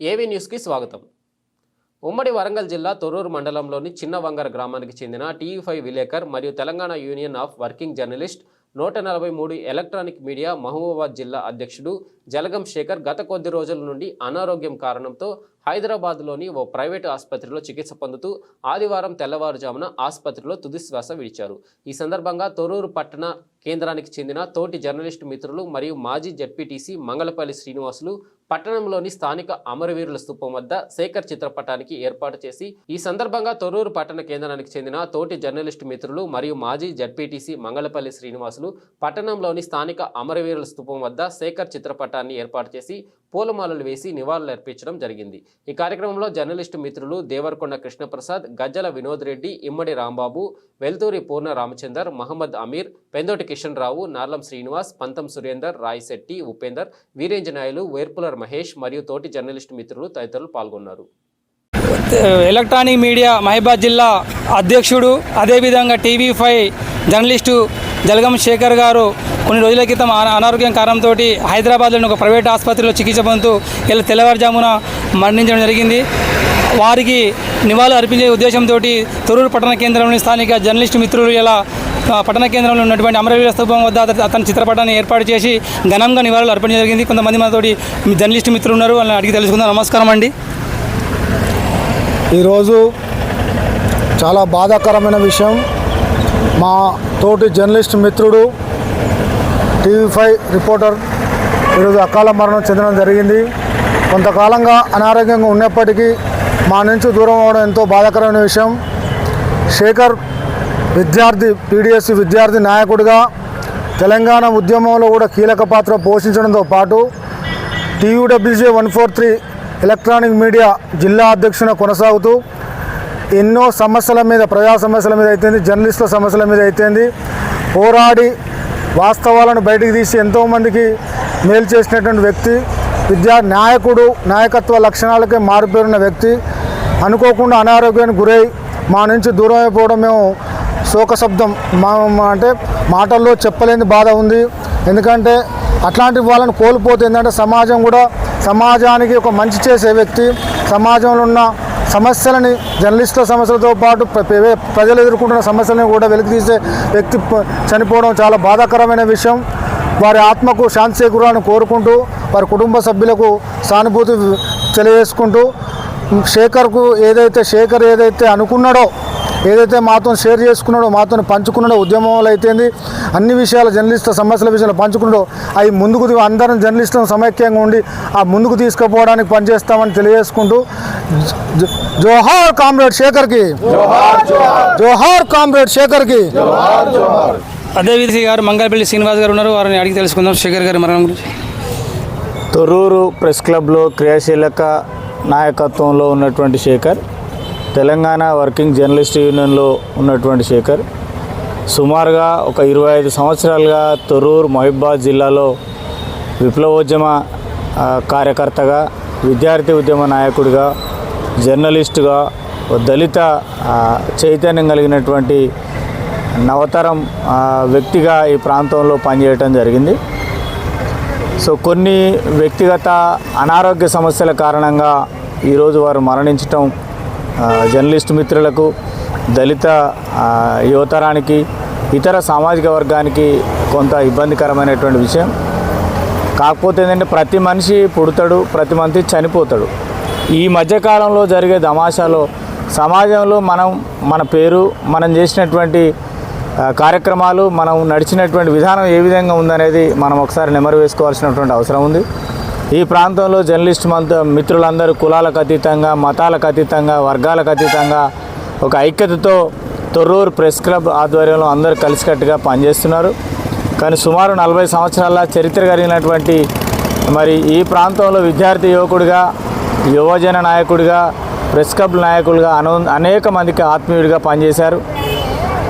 ఏవీ న్యూస్కి స్వాగతం. ఉమ్మడి వరంగల్ జిల్లా తొర్రూరు మండలంలోని చిన్న వంగర గ్రామానికి చెందిన టీవీ ఫైవ్ విలేకర్ మరియు Telangana union of working journalist నూట నలభై మూడు ఎలక్ట్రానిక్ మీడియా మహబూబాబాద్ జిల్లా అధ్యక్షుడు జలగం శేఖర్ గత కొద్ది రోజుల నుండి అనారోగ్యం కారణంతో హైదరాబాద్లోని ఓ ప్రైవేటు ఆసుపత్రిలో చికిత్స పొందుతూ ఆదివారం తెల్లవారుజామున ఆసుపత్రిలో తుదిశ్వాస విడిచారు. ఈ సందర్భంగా తొరూరు పట్టణ కేంద్రానికి చెందిన తోటి జర్నలిస్టు మిత్రులు మరియు మాజీ జడ్పీటీసీ మంగళపల్లి శ్రీనివాసులు పట్టణంలోని స్థానిక అమరవీరుల స్థూపం వద్ద శేఖర్ చిత్రపటానికి ఏర్పాటు చేసి ఈ సందర్భంగా తొర్రూరు పట్టణ కేంద్రానికి చెందిన తోటి జర్నలిస్టు మిత్రులు మరియు మాజీ జడ్పీటీసీ మంగళపల్లి శ్రీనివాసులు పట్టణంలోని స్థానిక అమరవీరుల స్థూపం వద్ద శేఖర్ చిత్రపటాన్ని ఏర్పాటు చేసి పూలమాలలు వేసి నివాళులు అర్పించడం జరిగింది. ఈ కార్యక్రమంలో జర్నలిస్టు మిత్రులు దేవరకొండ కృష్ణప్రసాద్ గజ్జల వినోద్ రెడ్డి ఇమ్మడి రాంబాబు వెల్తూరి పూర్ణ రామచందర్ మహమ్మద్ అమీర్ పెందోటి కిషన్ రావు నార్లం శ్రీనివాస్ పంతం సురేందర్ రాయిశెట్టి ఉపేందర్ వీరేంజనాయులు వేర్పులర్ మహేష్ మరియు తోటి జర్నలిస్టు మిత్రులు తదితరులు పాల్గొన్నారు. ఎలక్ట్రానిక్ మీడియా మహిబాద్ జిల్లా అధ్యక్షుడు అదేవిధంగా TV five journalist Jalagam Shekar గారు కొన్ని రోజుల క్రితం అనారోగ్యం కారణంతో హైదరాబాద్లోని ఒక ప్రైవేట్ ఆసుపత్రిలో చికిత్స పొందుతూ ఇలా తెల్లవారుజామున మరణించడం జరిగింది. వారికి నివాళులు అర్పించే ఉద్దేశంతో తొరూరు పట్టణ కేంద్రంలోని స్థానిక జర్నలిస్టు మిత్రులు ఇలా పట్టణ కేంద్రంలో ఉన్నటువంటి అమరవీర స్థూపం వద్ద అతని చిత్రపటాన్ని ఏర్పాటు చేసి ఘనంగా నివాళులు అర్పించడం జరిగింది. కొంతమంది మనతోటి జర్నలిస్టు మిత్రులు ఉన్నారు. వాళ్ళని అడిగి తెలుసుకుందాం. నమస్కారం అండి. ఈరోజు చాలా బాధాకరమైన విషయం. మా తోటి జర్నలిస్ట్ మిత్రుడు టీవీ ఫైవ్ రిపోర్టర్ ఈరోజు అకాల మరణం చెందడం జరిగింది. కొంతకాలంగా అనారోగ్యంగా ఉన్నప్పటికీ మా నుంచి దూరం అవడం ఎంతో బాధాకరమైన విషయం. శేఖర్ విద్యార్థి పీడిఎస్ విద్యార్థి నాయకుడిగా తెలంగాణ ఉద్యమంలో కూడా కీలక పాత్ర పోషించడంతో పాటు TUWJ one four three electronic media జిల్లా అధ్యక్షున కొనసాగుతూ ఎన్నో సమస్యల మీద ప్రజా సమస్యల మీద అయితేంది జర్నలిస్టుల సమస్యల మీద అయితేంది పోరాడి వాస్తవాలను బయటికి తీసి ఎంతోమందికి మేలు చేసినటువంటి వ్యక్తి విద్యా నాయకుడు నాయకత్వ లక్షణాలకే మారిపోయిన వ్యక్తి అనుకోకుండా అనారోగ్యానికి గురై మా నుంచి దూరం అయిపోవడం మేము శోకశబ్దం. మా మా- అంటే మాటల్లో చెప్పలేని బాధ ఉంది. ఎందుకంటే అట్లాంటి వాళ్ళని కోల్పోతే ఏంటంటే సమాజం కూడా సమాజానికి ఒక మంచి చేసే వ్యక్తి సమాజంలో ఉన్న సమస్యలని జర్నలిస్టుల సమస్యలతో పాటు ప్రజలు ఎదుర్కొంటున్న సమస్యలను కూడా వెలికి తీసే వ్యక్తి చనిపోవడం చాలా బాధాకరమైన విషయం. వారి ఆత్మకు శాంతి చేకూరాలని కోరుకుంటూ వారి కుటుంబ సభ్యులకు సానుభూతి తెలియజేసుకుంటూ శేఖర్కు ఏదైతే శేఖర్ ఏదైతే అనుకున్నాడో ఏదైతే మాతో షేర్ చేసుకున్నాడో మాతో పంచుకున్నాడో ఉద్యమంలో అయితేంది అన్ని విషయాల జర్నలిస్టుల సమస్యల విషయాలు పంచుకున్నాడో అవి ముందుకు అందరం జర్నలిస్టులను సమైక్యంగా ఉండి ఆ ముందుకు తీసుకుపోవడానికి పనిచేస్తామని తెలియజేసుకుంటూ జోహార్ కామ్రేడ్ శేఖర్కి. జోహార్ కామ్రేడ్ శేఖర్కి. అదేవిధంగా గారు మంగళపల్లి శ్రీనివాస్ గారు ఉన్నారు. వారిని అడిగి తెలుసుకుందాం. శేఖర్ గారి మరణం గురించి. తొర్రూరు ప్రెస్ క్లబ్లో క్రియాశీలక నాయకత్వంలో ఉన్నటువంటి శేఖర్ తెలంగాణ వర్కింగ్ జర్నలిస్ట్ యూనియన్లో ఉన్నటువంటి శేఖర్ సుమారుగా ఒక ఇరవై ఐదు సంవత్సరాలుగా తొర్రూరు మహిబాద్ జిల్లాలో విప్లవోద్యమ కార్యకర్తగా విద్యార్థి ఉద్యమ నాయకుడిగా జర్నలిస్టుగా ఓ దళిత చైతన్యం కలిగినటువంటి నవతరం వ్యక్తిగా ఈ ప్రాంతంలో పనిచేయటం జరిగింది. సో కొన్ని వ్యక్తిగత అనారోగ్య సమస్యల కారణంగా ఈరోజు వారు మరణించటం జర్నలిస్టు జర్నలిస్ట్ మిత్రులకు దళిత యువతరానికి ఇతర సామాజిక వర్గానికి కొంత ఇబ్బందికరమైనటువంటి విషయం. కాకపోతే ఏంటంటే ప్రతి మనిషి పుడతాడు ప్రతి మనిషి చనిపోతాడు. ఈ మధ్యకాలంలో జరిగే తమాషాలో సమాజంలో మనం మన పేరు మనం చేసినటువంటి కార్యక్రమాలు మనం నడిచినటువంటి విధానం ఏ విధంగా ఉందనేది మనం ఒకసారి నెమరు వేసుకోవాల్సినటువంటి అవసరం ఉంది. ఈ ప్రాంతంలో జర్నలిస్ట్ మంత మిత్రులందరూ కులాలకు అతీతంగా మతాలకు అతీతంగా వర్గాలకు అతీతంగా ఒక ఐక్యతతో తొర్రూరు ప్రెస్ క్లబ్ ఆధ్వర్యంలో అందరూ కలిసికట్టుగా పనిచేస్తున్నారు. కానీ సుమారు నలభై సంవత్సరాల చరిత్ర కలిగినటువంటి మరి ఈ ప్రాంతంలో విద్యార్థి యువకుడిగా యువజన నాయకుడిగా ప్రెస్ క్లబ్ నాయకుడిగా అను అనేక మందికి ఆత్మీయుడిగా పనిచేశారు.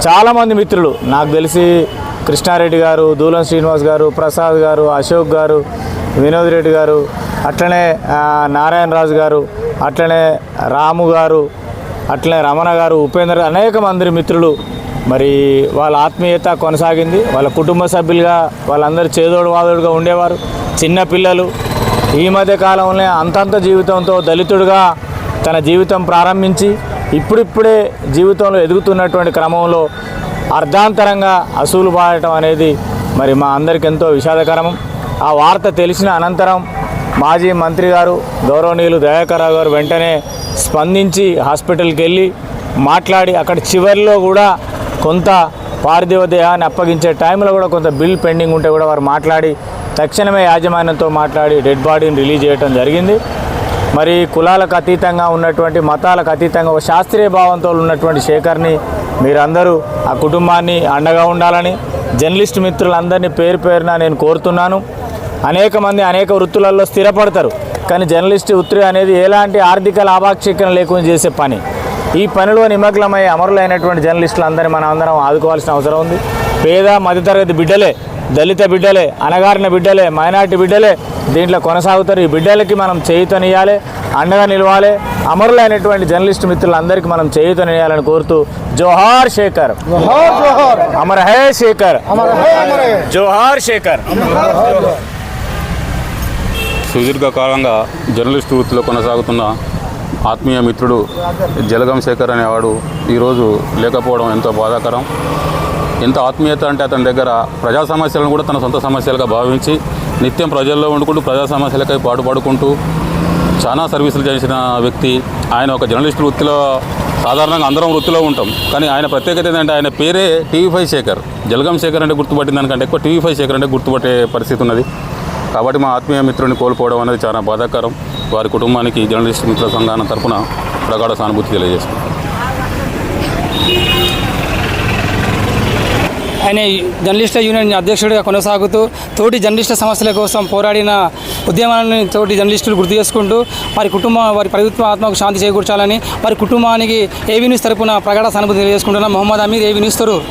చాలామంది మిత్రులు నాకు తెలిసి కృష్ణారెడ్డి గారు దూలం శ్రీనివాస్ గారు ప్రసాద్ గారు అశోక్ గారు వినోద్ రెడ్డి గారు అట్లనే నారాయణరాజు నారాయణ రాజు గారు అట్లనే రాము గారు అట్లనే రమణ గారు ఉపేంద్ర అనేక మంది మిత్రులు. మరి వాళ్ళ ఆత్మీయత కొనసాగింది. వాళ్ళ కుటుంబ సభ్యులుగా వాళ్ళందరూ చేదోడు వాదోడుగా ఉండేవారు. చిన్న పిల్లలు ఈ మధ్య కాలంలో అంతంత జీవితంతో దళితుడిగా తన జీవితం ప్రారంభించి ఇప్పుడిప్పుడే జీవితంలో ఎదుగుతున్నటువంటి క్రమంలో అర్ధాంతరంగా అసూలు పాడటం అనేది మరి మా అందరికి ఎంతో విషాదకరం ఆ వార్త తెలిసిన అనంతరం మాజీ మంత్రి గారు గౌరవనీయులు దయాకర్రావు గారు వెంటనే స్పందించి హాస్పిటల్కి వెళ్ళి మాట్లాడి అక్కడ చివరిలో కూడా కొంత పార్థివ దేహాన్ని అప్పగించే టైంలో కూడా కొంత బిల్ పెండింగ్ ఉంటే కూడా వారు మాట్లాడి తక్షణమే యాజమాన్యంతో మాట్లాడి డెడ్ బాడీని రిలీజ్ చేయడం జరిగింది. మరి కులాలకు అతీతంగా ఉన్నటువంటి మతాలకు అతీతంగా ఒక శాస్త్రీయ భావంతో ఉన్నటువంటి శేఖర్ని మీరందరూ ఆ కుటుంబాన్ని అండగా ఉండాలని జర్నలిస్ట్ మిత్రులందరినీ పేరు పేరున నేను కోరుతున్నాను. అనేక మంది అనేక వృత్తులలో స్థిరపడతారు కానీ జర్నలిస్ట్ వృత్తి అనేది ఎలాంటి ఆర్థిక లాభాక్షేకం లేకుండా చేసే పని. ఈ పనిలో నిమగ్నమై అమరులైనటువంటి జర్నలిస్టులందరినీ మనం అందరం ఆదుకోవాల్సిన అవసరం ఉంది. పేద మధ్యతరగతి బిడ్డలే దళిత బిడ్డలే అనగారిన బిడ్డలే మైనార్టీ బిడ్డలే దీంట్లో కొనసాగుతారు. ఈ బిడ్డలకి మనం చేయుతనియాలి అండగా నిలవాలి. అమరులైనటువంటి జర్నలిస్ట్ మిత్రులందరికీ మనం చేయుతనియాలని కోరుతూ జోహార్ శేఖర్. జోహార్ జోహార్. అమర్ హే శేఖర్. జోహార్ శేఖర్. సుదీర్ఘకాలంగా జర్నలిస్ట్ వృత్తిలో కొనసాగుతున్న ఆత్మీయ మిత్రుడు జలగం శేఖర్ అనేవాడు ఈరోజు లేకపోవడం ఎంతో బాధాకరం. ఎంత ఆత్మీయత అంటే అతని దగ్గర ప్రజా సమస్యలను కూడా తన సొంత సమస్యలుగా భావించి నిత్యం ప్రజల్లో వండుకుంటూ ప్రజా సమస్యలకై పాటుపడుకుంటూ చాలా సర్వీసులు చేసిన వ్యక్తి. ఆయన ఒక జర్నలిస్ట్ వృత్తిలో సాధారణంగా అందరం వృత్తిలో ఉంటాం. కానీ ఆయన ప్రత్యేకత ఏంటంటే ఆయన పేరే టీవీ ఫైవ్ శేఖర్. జలగం శేఖర్ అంటే గుర్తుపట్టిన దానికంటే ఎక్కువ టీవీ ఫైవ్ శేఖర్ అంటే గుర్తుపట్టే పరిస్థితి ఉన్నది. కాబట్టి మా ఆత్మీయ మిత్రుడిని కోల్పోవడం అనేది చాలా బాధాకరం. వారి కుటుంబానికి జర్నలిస్ట్ మిత్రుల సంఘాన తరఫున ప్రగాఢ సానుభూతి తెలియజేస్తున్నాం. ఆయన జర్నలిస్టుల యూనియన్ అధ్యక్షుడిగా కొనసాగుతూ తోటి జర్నలిస్టుల సమస్యల కోసం పోరాడిన ఉద్యమాలను తోటి జర్నలిస్టులు గుర్తు చేసుకుంటూ వారి కుటుంబం వారి ప్రభుత్వ ఆత్మకు శాంతి చేకూర్చాలని వారి కుటుంబానికి ఏవీ న్యూస్ తరపున ప్రగాఢ సానుభూతి తెలియజేసుకుంటున్న. Mohammed Hamid AV news Tharoor